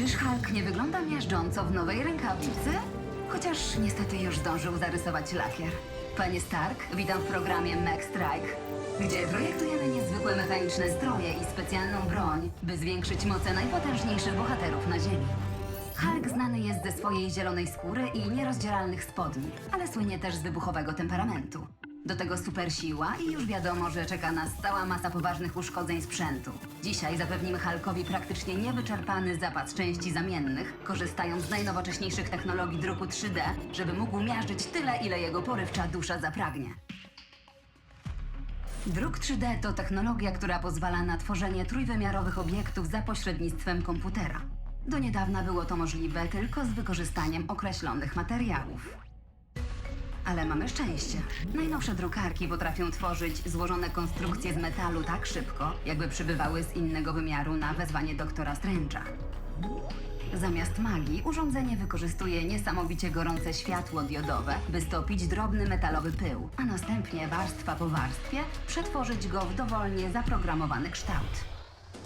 Czyż Hulk nie wygląda miażdżąco w nowej rękawicy? Chociaż niestety już zdążył zarysować lakier. Panie Stark, witam w programie Max Strike, gdzie projektujemy niezwykłe mechaniczne stroje i specjalną broń, by zwiększyć moce najpotężniejszych bohaterów na Ziemi. Hulk znany jest ze swojej zielonej skóry i nierozdzieralnych spodni, ale słynie też z wybuchowego temperamentu. Do tego super siła i już wiadomo, że czeka nas cała masa poważnych uszkodzeń sprzętu. Dzisiaj zapewnimy Hulkowi praktycznie niewyczerpany zapas części zamiennych, korzystając z najnowocześniejszych technologii druku 3D, żeby mógł miażdżyć tyle, ile jego porywcza dusza zapragnie. Druk 3D to technologia, która pozwala na tworzenie trójwymiarowych obiektów za pośrednictwem komputera. Do niedawna było to możliwe tylko z wykorzystaniem określonych materiałów. Ale mamy szczęście. Najnowsze drukarki potrafią tworzyć złożone konstrukcje z metalu tak szybko, jakby przybywały z innego wymiaru na wezwanie doktora Strange'a. Zamiast magii, urządzenie wykorzystuje niesamowicie gorące światło diodowe, by stopić drobny metalowy pył, a następnie warstwa po warstwie przetworzyć go w dowolnie zaprogramowany kształt.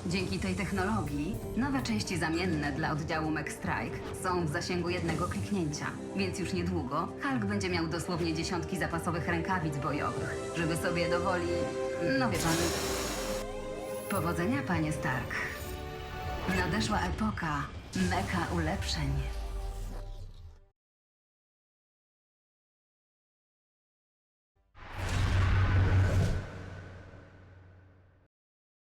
Dzięki tej technologii nowe części zamienne dla oddziału MacStrike są w zasięgu jednego kliknięcia, więc już niedługo Hulk będzie miał dosłownie dziesiątki zapasowych rękawic bojowych, żeby sobie dowoli... no wie pan... Powodzenia, panie Stark. Nadeszła epoka meka ulepszeń.